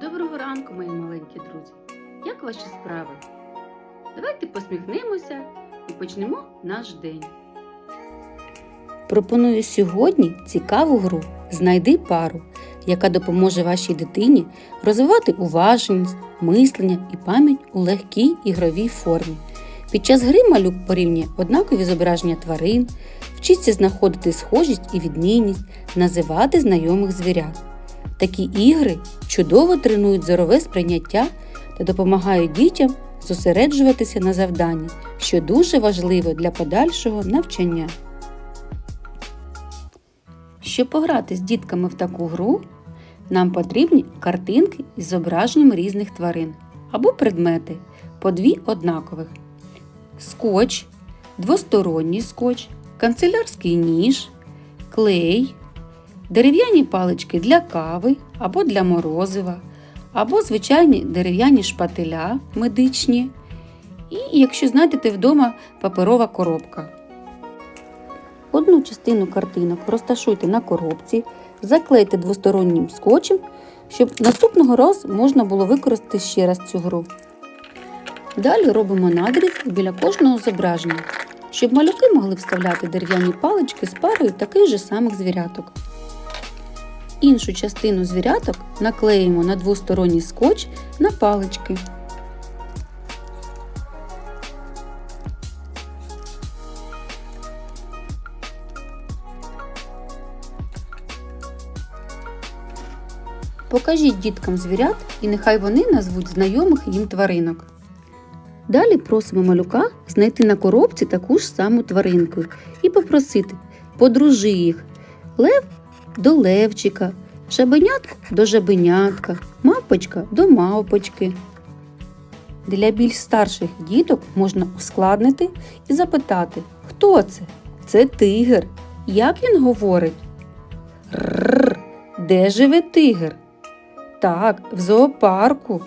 Доброго ранку, мої маленькі друзі! Як ваші справи? Давайте посміхнемося і почнемо наш день. Пропоную сьогодні цікаву гру Знайди пару, яка допоможе вашій дитині розвивати уважність, мислення і пам'ять у легкій ігровій формі. Під час гри малюк порівнює однакові зображення тварин, вчиться знаходити схожість і відмінність, називати знайомих звірят. Такі ігри чудово тренують зорове сприйняття та допомагають дітям зосереджуватися на завданні, що дуже важливо для подальшого навчання. Щоб пограти з дітками в таку гру, нам потрібні картинки із зображенням різних тварин або предмети, по дві однакових. Скотч, двосторонній скотч, канцелярський ніж, клей, дерев'яні палички для кави або для морозива, або звичайні дерев'яні шпателя медичні. І, якщо знайдете вдома, паперова коробка. Одну частину картинок розташуйте на коробці, заклейте двостороннім скотчем, щоб наступного разу можна було використати ще раз цю гру. Далі робимо надріз біля кожного зображення, щоб малюки могли вставляти дерев'яні палички з парою таких же самих звіряток. Іншу частину звіряток наклеїмо на двосторонній скотч на палички. Покажіть діткам звірят і нехай вони назвуть знайомих їм тваринок. Далі просимо малюка знайти на коробці таку ж саму тваринку і попросити подружи їх лев до левчика, жабенятко до жабенятка, мавпочка до мавпочки. Для більш старших діток можна ускладнити і запитати, хто це? Це тигр. Як він говорить? Рррр, де живе тигр? Так, в зоопарку.